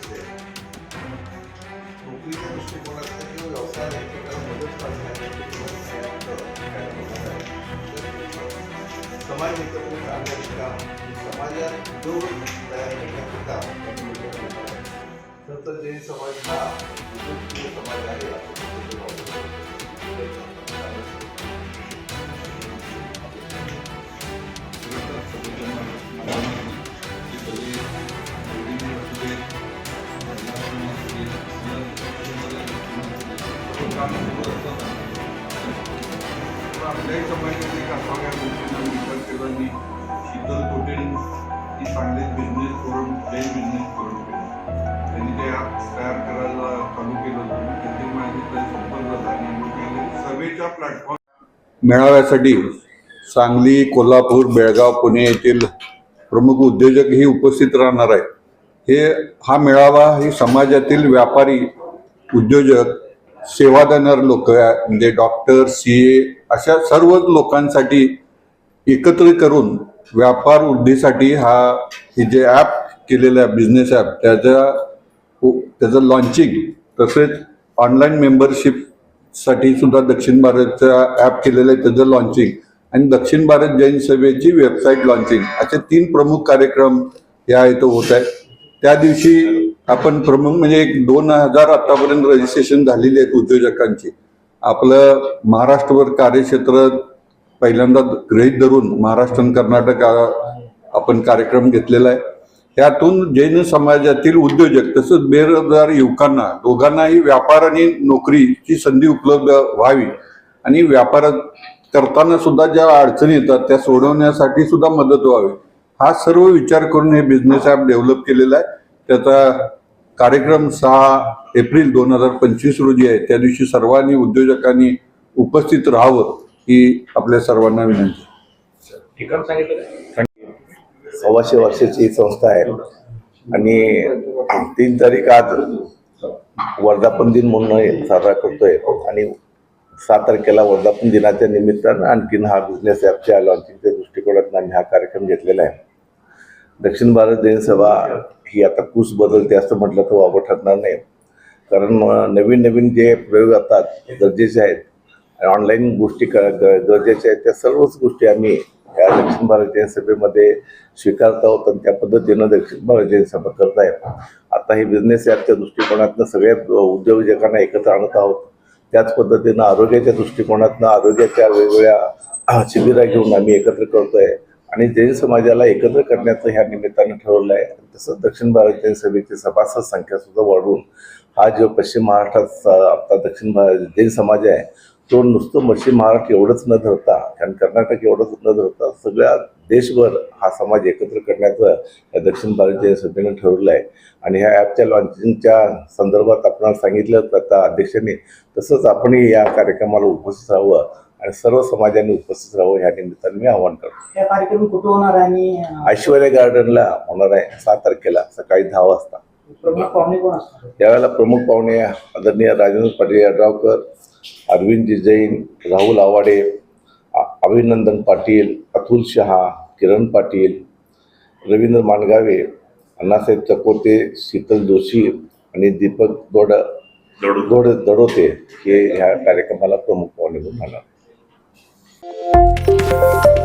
करायचं नोकरीच्या दृष्टिकोनात किंवा व्यवसाय मदत पाहण्यासाठी समाज एकत्र आणण्याचे काम समाजात दोन तयार करण्याचे काम तर जैन समाज आपल्याही समाजात एक असाव्या गोष्टींना विचार केला शीतल पटेल ही सांगलीत business forum Jain business forum त्यांनी ते ॲप तयार करायला चालू केलं होतं त्याची माहिती तरी संपर्क झाली सभेच्या प्लॅटफॉर्म मेळाव्यासाठी सांगली कोल्हापूर बेळगाव पुणे येथील प्रमुख उद्योजकही उपस्थित राहणार आहेत. हे हा मेळावा ही समाजातील व्यापारी उद्योजक सेवा देणार लोक म्हणजे डॉक्टर सी ए अशा सर्व लोकांसाठी एकत्र करून व्यापार वृद्धीसाठी हा हे जे ॲप केलेलं आहे बिझनेस ॲप त्याचा त्याचं लॉन्चिंग तसेच ऑनलाईन मेंबरशिपसाठी सुद्धा दक्षिण भारतचा ॲप केलेलं आहे त्याचं लॉन्चिंग आणि दक्षिण भारत जैन सभेची वेबसाईट लॉन्चिंग असे तीन प्रमुख कार्यक्रम या इथं होत आहेत. त्या दिवशी आपण प्रमुख म्हणजे एक दोन हजार आतापर्यंत रजिस्ट्रेशन झालेली आहेत उद्योजकांची. आपलं महाराष्ट्रभर कार्यक्षेत्र पहिल्यांदा गृहीत धरून महाराष्ट्र आणि कर्नाटक आपण कार्यक्रम घेतलेला आहे. त्यातून जैन समाजातील उद्योजक तसंच बेरोजगार युवकांना दोघांनाही व्यापार आणि नोकरीची संधी उपलब्ध व्हावी आणि व्यापार करताना सुद्धा ज्या अडचणी येतात त्या सोडवण्यासाठी सुद्धा मदत व्हावी. हा सर्व विचार करून हे बिझनेस ॲप डेव्हलप केलेला आहे. त्याचा कार्यक्रम सहा एप्रिल दोन हजार पंचवीस रोजी आहे. त्या दिवशी सर्वांनी उद्योजकांनी उपस्थित राहावं ही आपल्या सर्वांना विनंती. ठिकाण सांगितलं का? सव्वाशे वर्षाची ही संस्था आहे. आणि तीन तारीख आज वर्धापन दिन म्हणून साजरा करतोय. आणि सात तारखेला वर्धापन दिनाच्या निमित्तानं आणखीन हा बिझनेस ॲपच्या लॉन्चिंगच्या दृष्टिकोनातून आम्ही हा कार्यक्रम घेतलेला आहे. दक्षिण भारत जनसभा ही आता कूस बदलते असं म्हटलं तर वापर ठरणार नाही. कारण नवीन नवीन जे प्रयोग येतात गरजेचे आहेत आणि ऑनलाईन गोष्टी क गरजेच्या आहेत त्या सर्वच गोष्टी आम्ही या दक्षिण भारत जनसभेमध्ये स्वीकारत आहोत आणि त्या पद्धतीनं दक्षिण भारत जनसभा करत आहे. आता हे बिझनेस ॲपच्या दृष्टिकोनातनं सगळ्या उद्योजकांना एकत्र आणत आहोत. त्याच पद्धतीनं आरोग्याच्या दृष्टिकोनातनं आरोग्याच्या वेगवेगळ्या शिबिरा घेऊन आम्ही एकत्र करतो आहे आणि जैन समाजाला एकत्र करण्याचं ह्या निमित्तानं ठरवलं आहे तसंच दक्षिण भारत जैन सभेची सभासद संख्या सुद्धा वाढवून हा जो पश्चिम महाराष्ट्रात आपला दक्षिण भारत जैन समाज आहे तो नुसतं पश्चिम महाराष्ट्र एवढंच न धरता कारण कर्नाटक एवढंच न धरता सगळ्या देशभर हा समाज एकत्र करण्याचं या दक्षिण भारत जैन सभेनं ठरवलं आहे. आणि ह्या ॲपच्या लॉन्चिंगच्या संदर्भात आपण सांगितलं होतं आता अध्यक्षांनी तसंच आपणही या कार्यक्रमाला उपस्थित राहावं आणि सर्व समाजाने उपस्थित राहावं ह्या निमित्ताने मी आवाहन करतो. कार्यक्रम कुठं होणार आहे आणि ऐश्वर्या गार्डनला होणार आहे सात तारखेला सकाळी दहा वाजता. प्रमुख पाहुणे कोण असणार? त्यावेळेला प्रमुख पाहुणे आदरणीय राजेंद्र पाटील यड्रावकर अरविंद जैन राहुल आवाडे अभिनंदन पाटील अतुल शहा किरण पाटील रवींद्र मानगावे अण्णासाहेब चकोते शीतल जोशी आणि दीपक दोड दोड दडोते हे ह्या कार्यक्रमाला प्रमुख पाहुणे म्हणून राहणार Música